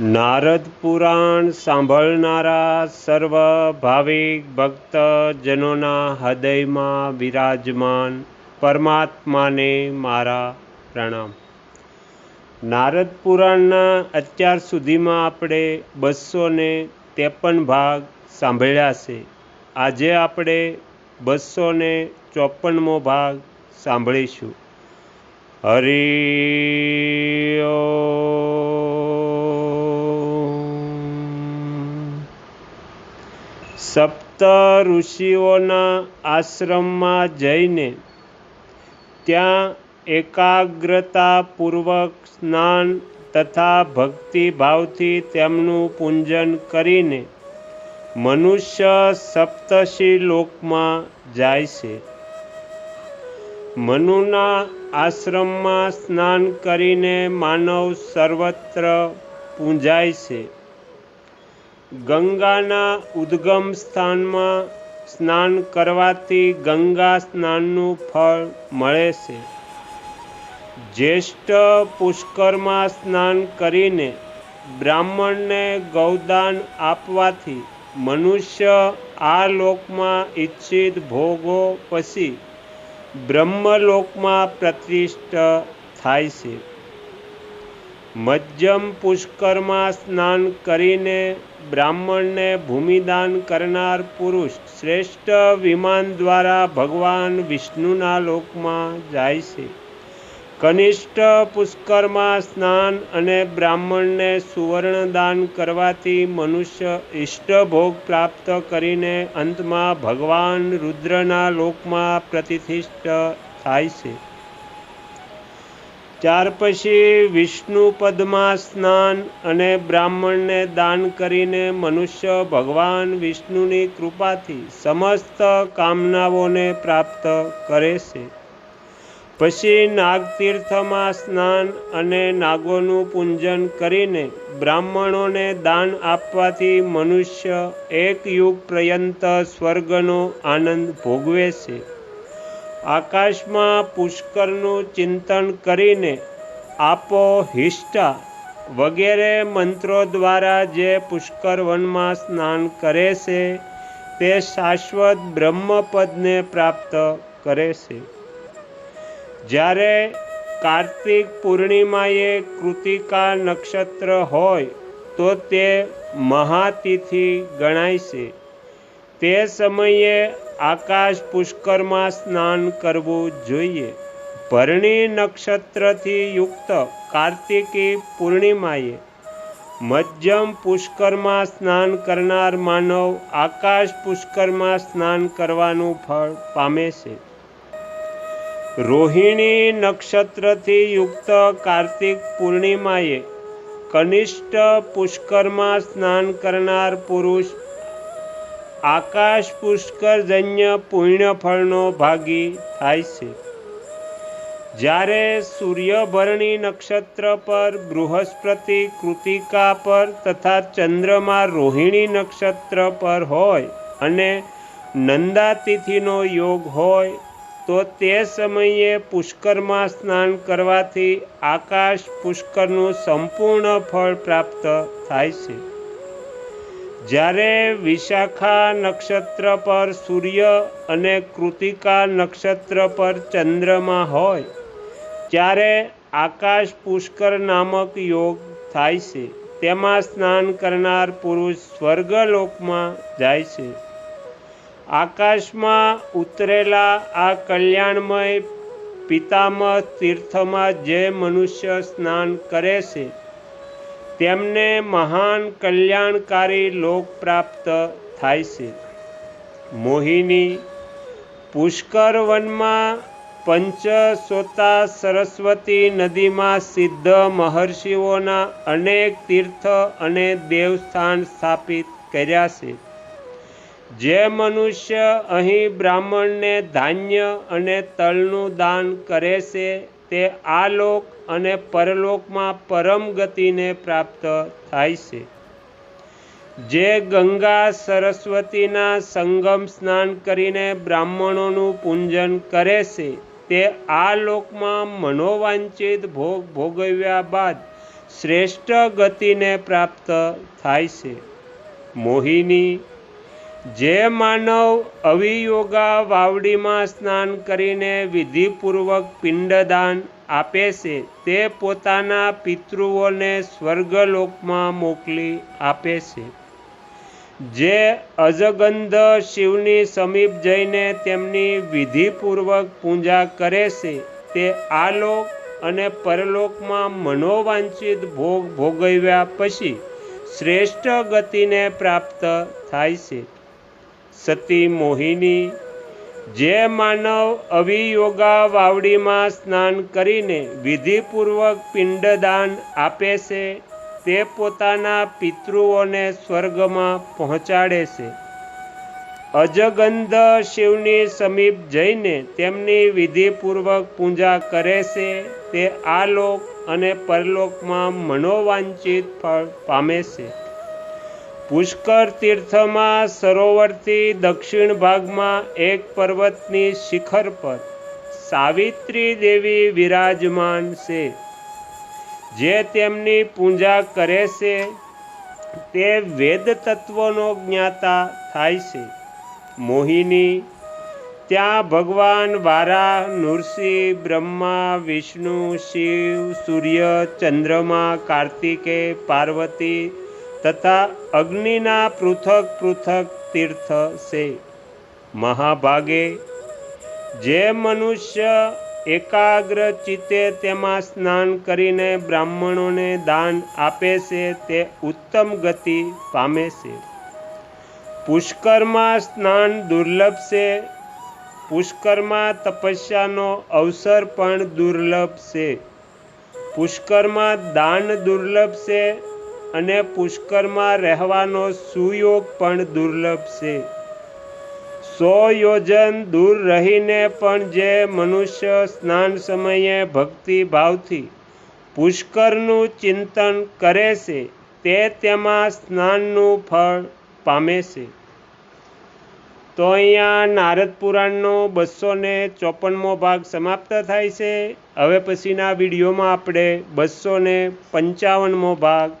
નારદ પુરાણ સાંભળનારા સર્વ ભાવિક ભક્તજનોના હૃદયમાં વિરાજમાન પરમાત્માને મારા પ્રણામ. નારદ પુરાણના અત્યાર સુધીમાં આપણે બસો ને ત્રેપન ભાગ સાંભળ્યા છે. આજે આપણે બસો ને ચોપનમો ભાગ સાંભળીશું. હરિ સપ્ત ઋષિઓના આશ્રમમાં જઈને ત્યાં એકાગ્રતાપૂર્વક સ્નાન તથા ભક્તિભાવથી તેમનું પૂજન કરીને મનુષ્ય સપ્તશી લોકમાં જાય છે. મનુના આશ્રમમાં સ્નાન કરીને માનવ સર્વત્ર પૂંજાય છે. ગંગાના ઉદ્ગમ સ્થાનમાં સ્નાન કરવાથી ગંગા સ્નાનનું ફળ મળે છે. જ્યેષ્ઠ પુષ્કરમાં સ્નાન કરીને બ્રાહ્મણને ગૌદાન આપવાથી મનુષ્ય આ લોકમાં ઈચ્છિત ભોગો પછી બ્રહ્મલોકમાં પ્રતિષ્ઠ થાય છે. મધ્યમ પુષ્કરમાં સ્નાન કરીને બ્રાહ્મણને ભૂમિદાન કરનાર પુરુષ શ્રેષ્ઠ વિમાન દ્વારા ભગવાન વિષ્ણુના લોકમાં જાય છે. કનિષ્ઠ પુષ્કરમાં સ્નાન અને બ્રાહ્મણને સુવર્ણદાન કરવાથી મનુષ્ય ઇષ્ટભોગ પ્રાપ્ત કરીને અંતમાં ભગવાન રુદ્રના લોકમાં પ્રતિષ્ઠિત થાય છે. ત્યાર પછી વિષ્ણુ પદમાં સ્નાન અને બ્રાહ્મણને દાન કરીને મનુષ્ય ભગવાન વિષ્ણુની કૃપાથી સમસ્ત કામનાઓને પ્રાપ્ત કરે છે. પછી નાગતીર્થમાં સ્નાન અને નાગોનું પૂજન કરીને બ્રાહ્મણોને દાન આપવાથી મનુષ્ય એક યુગ પર્યંત સ્વર્ગનો આનંદ ભોગવે છે. આકાશમાં પુષ્કરનું ચિંતન કરીને આપો હિષ્ટા વગેરે મંત્રો દ્વારા જે પુષ્કર વનમાં સ્નાન કરે છે, તે શાશ્વત બ્રહ્મપદને પ્રાપ્ત કરે છે. જ્યારે કાર્તિક પૂર્ણિમાએ કૃતિકા નક્ષત્ર હોય, તો તે મહાતિથિ ગણાય છે. તે સમયે આકાશ પુષ્કરમાં સ્નાન કરવું જોઈએ. ભરણી નક્ષત્રથી યુક્ત કાર્તિકી પૂર્ણિમાએ મધ્યમ પુષ્કરમાં સ્નાન કરનાર માનવ આકાશ પુષ્કરમાં સ્નાન કરવાનું ફળ પામે છે. રોહિણી નક્ષત્રથી યુક્ત કાર્તિક પૂર્ણિમાએ કનિષ્ઠ પુષ્કરમાં સ્નાન કરનાર પુરુષ આકાશ પુષ્કરજન્ય પુણ્યફળનો ભાગી થાય છે. જ્યારે સૂર્યભરણી નક્ષત્ર પર બૃહસ્પતિ કૃતિકા પર તથા ચંદ્રમા રોહિણી નક્ષત્ર પર હોય અને નંદાતિથિનો યોગ હોય, તો તે સમયે પુષ્કરમાં સ્નાન કરવાથી આકાશ પુષ્કરનું સંપૂર્ણ ફળ પ્રાપ્ત થાય છે. જ્યારે વિશાખા નક્ષત્ર પર સૂર્ય અને કૃતિકા નક્ષત્ર પર ચંદ્રમા હોય, ત્યારે આકાશ પુષ્કર નામક યોગ થાય છે. તેમાં સ્નાન કરનાર પુરુષ સ્વર્ગલોકમાં જાય છે. આકાશમાં ઉતરેલા આ કલ્યાણમય પિતામહ તીર્થમાં જે મનુષ્ય સ્નાન કરે છે તેમને મહાન કલ્યાણકારી લોક પ્રાપ્ત થાય છે. મોહિની પુષ્કર વનમાં પંચસોતા સરસ્વતી નદીમાં સિદ્ધ મહર્ષિઓના અનેક તીર્થ અને દેવસ્થાન સ્થાપિત કર્યા છે. જે મનુષ્ય અહીં બ્રાહ્મણને ધાન્ય અને તલનું દાન કરે છે તે આ લોક અને પરલોકમાં પરમ ગતિને પ્રાપ્ત થાય છે. જે ગંગા સરસ્વતીના સંગમ સ્નાન કરીને બ્રાહ્મણોનું પૂજન કરે છે, તે આ લોકમાં મનોવાંચિત ભોગ ભોગવ્યા બાદ શ્રેષ્ઠ ગતિને પ્રાપ્ત થાય છે. મોહિની જે માનવ અવિયોગા વાવડીમાં સ્નાન કરીને વિધિપૂર્વક પિંડદાન આપે છે, તે પોતાના પિતૃઓને સ્વર્ગલોકમાં મોકલી આપે છે. જે અજગંધ શિવની સમીપ જઈને તેમની વિધિપૂર્વક પૂજા કરે છે, તે આ લોક અને પરલોકમાં મનોવાંછિત ભોગ ભોગવ્યા પછી શ્રેષ્ઠ ગતિને પ્રાપ્ત થાય છે. સતી મોહિની, જે માનવ અવિયોગા વાવડીમાં સ્નાન કરીને વિધિપૂર્વક પિંડદાન આપે છે, તે પોતાના પિતૃઓને સ્વર્ગમાં પહોંચાડે છે. અજગંધ શિવની સમીપ જઈને તેમની વિધિપૂર્વક પૂજા કરે છે, તે આ લોક અને પરલોકમાં મનોવાંછિત ફળ પામે છે. પુષ્કર તીર્થમાં સરોવરથી દક્ષિણ ભાગમાં એક પર્વતની શિખર પર સાવિત્રી દેવી વિરાજમાન છે. જે તેમની પૂજા કરે છે, તે વેદ તત્વનો જ્ઞાતા થાય છે. મોહિની, ત્યાં ભગવાન વારા, નૃસિંહ, બ્રહ્મા, વિષ્ણુ, શિવ, સૂર્ય, ચંદ્રમા, કાર્તિકે, પાર્વતી તથા અગ્નિના પૃથક પૃથક તીર્થ છે મહાભાગે જે મનુષ્ય એકાગ્ર ચિત્તે તેમાં સ્નાન કરીને બ્રાહ્મણોને દાન આપે છે, તે ઉત્તમ ગતિ પામે છે. પુષ્કરમાં સ્નાન દુર્લભ છે, પુષ્કરમાં તપસ્યાનો અવસર પણ દુર્લભ છે. પુષ્કરમાં દાન દુર્લભ છે અને પુષ્કરમાં રહેવાનો સુયોગ પણ દુર્લભ છે. સો યોજન દૂર રહીને પણ જે મનુષ્ય સ્નાન સમયે ભક્તિ ભાવથી પુષ્કરનું ચિંતન કરે છે, તે તેમાં સ્નાનનું ફળ પામે છે. તો અહીંયા નારદ પુરાણનો બસો ને ચોપનમો ભાગ સમાપ્ત થાય છે. હવે પછીના વિડીયોમાં આપણે બસો ને પંચાવનમો ભાગ